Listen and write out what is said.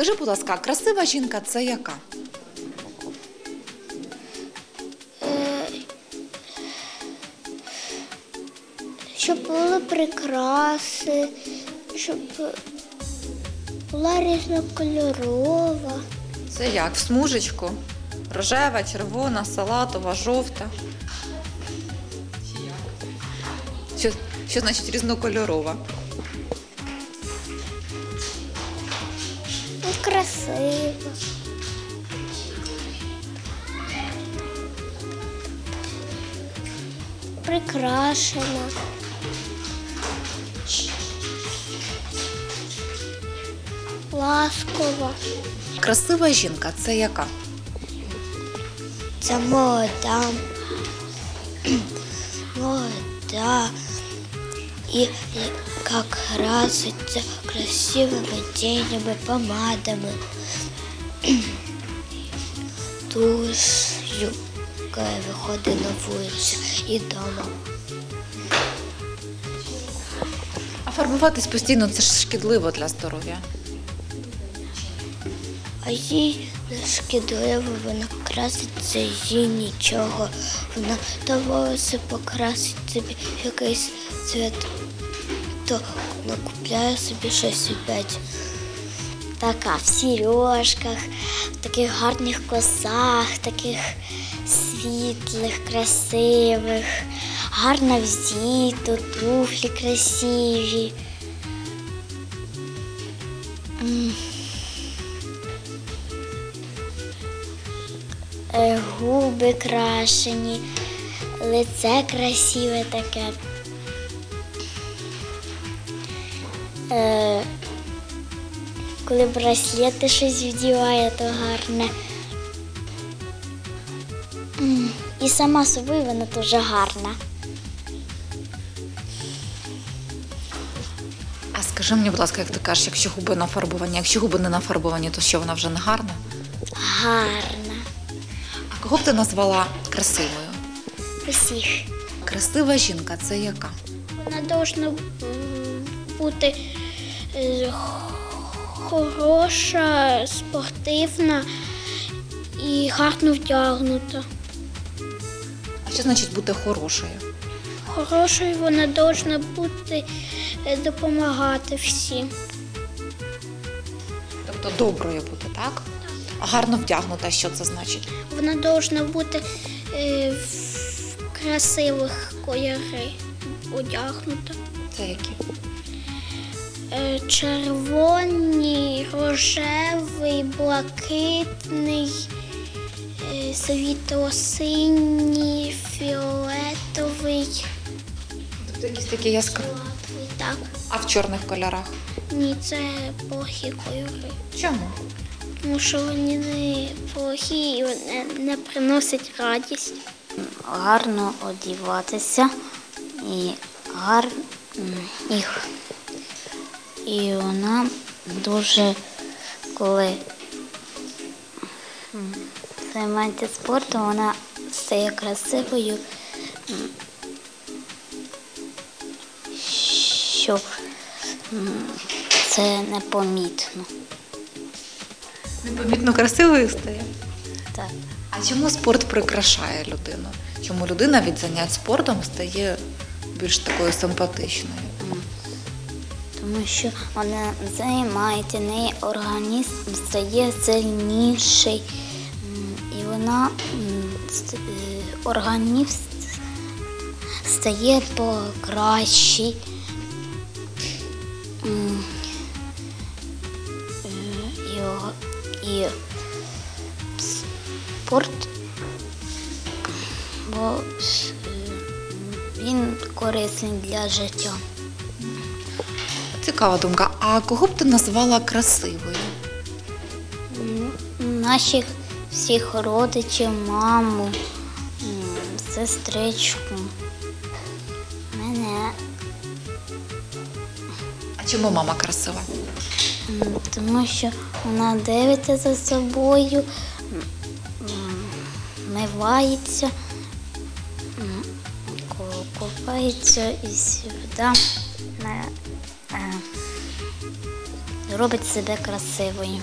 скажи, будь ласка, красива жінка це яка? Щоб були прикраси, щоб була різнокольорова. Це як? В смужечку? Рожева, червона, салатова, жовта. Що, що значить різнокольорова? Красива. Прикрашена. Ласкова. Красива жінка це яка? Це молода. Молода. І, як краситься красивими тінями, помадами. Туш'ю, коли виходить на вулицю і вдома. А фарбуватись постійно це ж шкідливо для здоров'я. А їй не шкідливо, вона краситься їй нічого. Вона то волоси покрасить собі якийсь цвіт, то вона купляє собі щось опять. Така в сережках, в таких гарних косах, таких світлих, красивих, гарно взіто, туфлі красиві. Губи крашені, лице красиве таке. Е, коли браслети щось вдіває, то гарне. І сама собою вона дуже гарна. А скажи мені, будь ласка, як ти кажеш, якщо губи нафарбовані, якщо губи не нафарбовані, то що вона вже не гарна? Гарна. Кого б ти назвала красивою? Усіх. Красива жінка це яка? Вона повинна бути е, хороша, спортивна і гарно вдягнута. А що значить бути хорошою? Хорошою вона повинна бути е, допомагати всім. Тобто доброю бути, так? Гарно вдягнута, що це значить? Вона повинна бути е, в красивих кольори одягнута. Це які? Е, Червоний, рожевий, блакитний, е, світло-синій, фіолетовий, Тобто якісь такі яскраві. Так, А в чорних кольорах? ні, це плохі кольори. Чому? Тому що вони не плохі і вони не приносять радість. гарно одіватися і гарно їх. І вона дуже, коли займається спортом, вона стає красивою, м, що м, це непомітно. Непомітно красивою стає. Так. А чому спорт прикрашає людину? Чому людина від занять спортом стає більш такою симпатичною? Тому що вона займається, неї організм стає сильніший, і вона е, організм стає покращий. І спорт, бо е, він корисний для життя. Цікава думка. А кого б ти назвала красивою? наших всіх родичів, маму, сестричку. Мене, А чому мама красива? Тому що вона дивиться за собою, мивається, купається і сюди е, робить себе красивою.